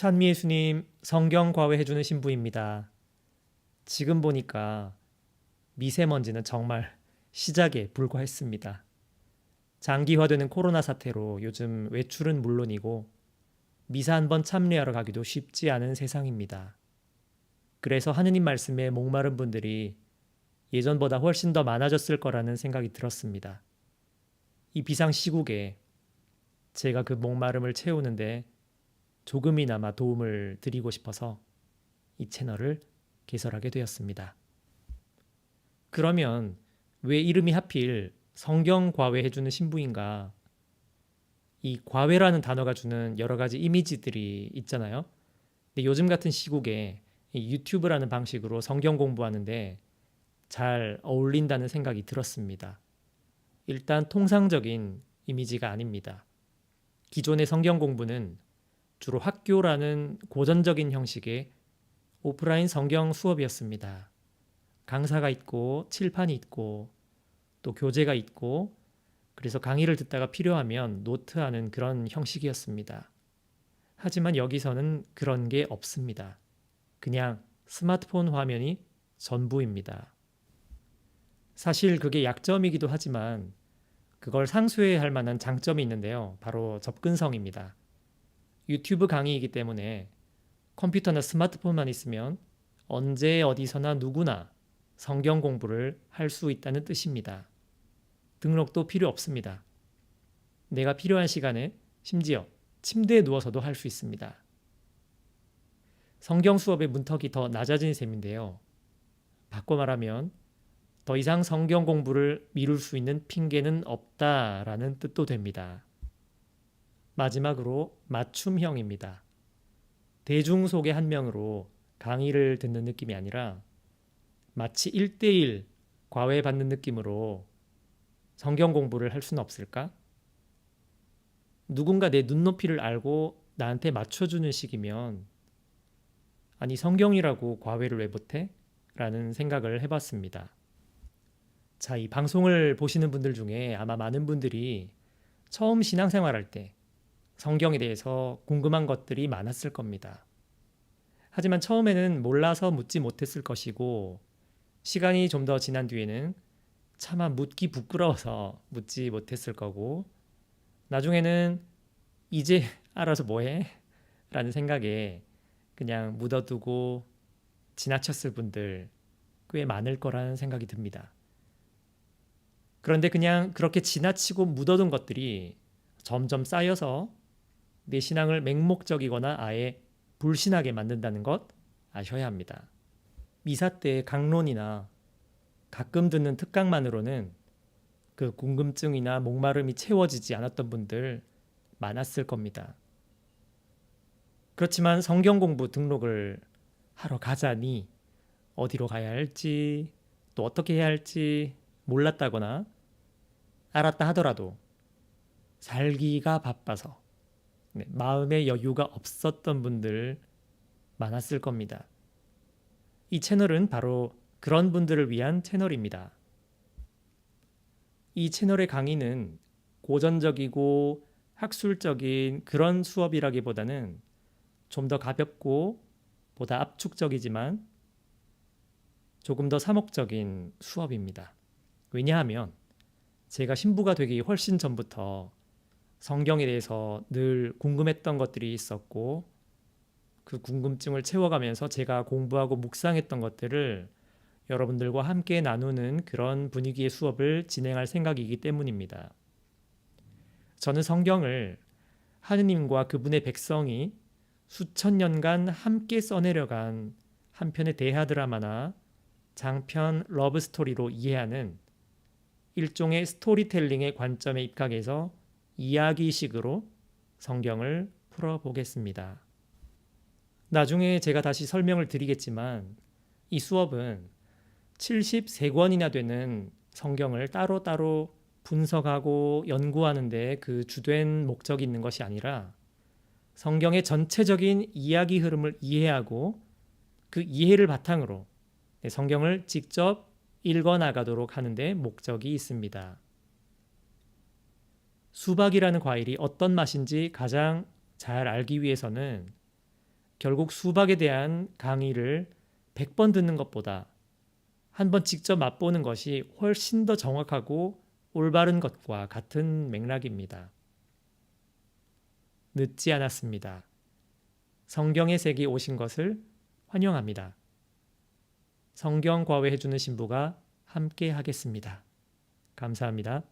찬미 예수님 성경 과외 해주는 신부입니다. 지금 보니까 미세먼지는 정말 시작에 불과했습니다. 장기화되는 코로나 사태로 요즘 외출은 물론이고 미사 한 번 참례하러 가기도 쉽지 않은 세상입니다. 그래서 하느님 말씀에 목마른 분들이 예전보다 훨씬 더 많아졌을 거라는 생각이 들었습니다. 이 비상 시국에 제가 그 목마름을 채우는데 조금이나마 도움을 드리고 싶어서 이 채널을 개설하게 되었습니다. 그러면 왜 이름이 하필 성경 과외 해주는 신부인가? 이 과외라는 단어가 주는 여러 가지 이미지들이 있잖아요. 근데 요즘 같은 시국에 이 유튜브라는 방식으로 성경 공부하는데 잘 어울린다는 생각이 들었습니다. 일단 통상적인 이미지가 아닙니다. 기존의 성경 공부는 주로 학교라는 고전적인 형식의 오프라인 성경 수업이었습니다. 강사가 있고 칠판이 있고 또 교재가 있고 그래서 강의를 듣다가 필요하면 노트하는 그런 형식이었습니다. 하지만 여기서는 그런 게 없습니다. 그냥 스마트폰 화면이 전부입니다. 사실 그게 약점이기도 하지만 그걸 상쇄해야 할 만한 장점이 있는데요. 바로 접근성입니다. 유튜브 강의이기 때문에 컴퓨터나 스마트폰만 있으면 언제 어디서나 누구나 성경 공부를 할 수 있다는 뜻입니다. 등록도 필요 없습니다. 내가 필요한 시간에 심지어 침대에 누워서도 할 수 있습니다. 성경 수업의 문턱이 더 낮아진 셈인데요. 바꿔 말하면 더 이상 성경 공부를 미룰 수 있는 핑계는 없다라는 뜻도 됩니다. 마지막으로 맞춤형입니다. 대중 속의 한 명으로 강의를 듣는 느낌이 아니라 마치 1대1 과외받는 느낌으로 성경 공부를 할 수는 없을까? 누군가 내 눈높이를 알고 나한테 맞춰주는 식이면 아니 성경이라고 과외를 왜 못해? 라는 생각을 해봤습니다. 자, 이 방송을 보시는 분들 중에 아마 많은 분들이 처음 신앙생활 할때 성경에 대해서 궁금한 것들이 많았을 겁니다. 하지만 처음에는 몰라서 묻지 못했을 것이고 시간이 좀 더 지난 뒤에는 차마 묻기 부끄러워서 묻지 못했을 거고 나중에는 이제 알아서 뭐해? 라는 생각에 그냥 묻어두고 지나쳤을 분들 꽤 많을 거라는 생각이 듭니다. 그런데 그냥 그렇게 지나치고 묻어둔 것들이 점점 쌓여서 내 신앙을 맹목적이거나 아예 불신하게 만든다는 것 아셔야 합니다. 미사 때 강론이나 가끔 듣는 특강만으로는 그 궁금증이나 목마름이 채워지지 않았던 분들 많았을 겁니다. 그렇지만 성경 공부 등록을 하러 가자니 어디로 가야 할지 또 어떻게 해야 할지 몰랐다거나 알았다 하더라도 살기가 바빠서 네, 마음의 여유가 없었던 분들 많았을 겁니다. 이 채널은 바로 그런 분들을 위한 채널입니다. 이 채널의 강의는 고전적이고 학술적인 그런 수업이라기보다는 좀 더 가볍고 보다 압축적이지만 조금 더 사목적인 수업입니다. 왜냐하면 제가 신부가 되기 훨씬 전부터 성경에 대해서 늘 궁금했던 것들이 있었고 그 궁금증을 채워가면서 제가 공부하고 묵상했던 것들을 여러분들과 함께 나누는 그런 분위기의 수업을 진행할 생각이기 때문입니다. 저는 성경을 하느님과 그분의 백성이 수천 년간 함께 써내려간 한편의 대하 드라마나 장편 러브 스토리로 이해하는 일종의 스토리텔링의 관점에 입각해서 이야기식으로 성경을 풀어보겠습니다. 나중에 제가 다시 설명을 드리겠지만 이 수업은 73권이나 되는 성경을 따로따로 분석하고 연구하는데 그 주된 목적이 있는 것이 아니라 성경의 전체적인 이야기 흐름을 이해하고 그 이해를 바탕으로 성경을 직접 읽어 나가도록 하는데 목적이 있습니다. 수박이라는 과일이 어떤 맛인지 가장 잘 알기 위해서는 결국 수박에 대한 강의를 100번 듣는 것보다 한 번 직접 맛보는 것이 훨씬 더 정확하고 올바른 것과 같은 맥락입니다. 늦지 않았습니다. 성경의 색이 오신 것을 환영합니다. 성경 과외해주는 신부가 함께 하겠습니다. 감사합니다.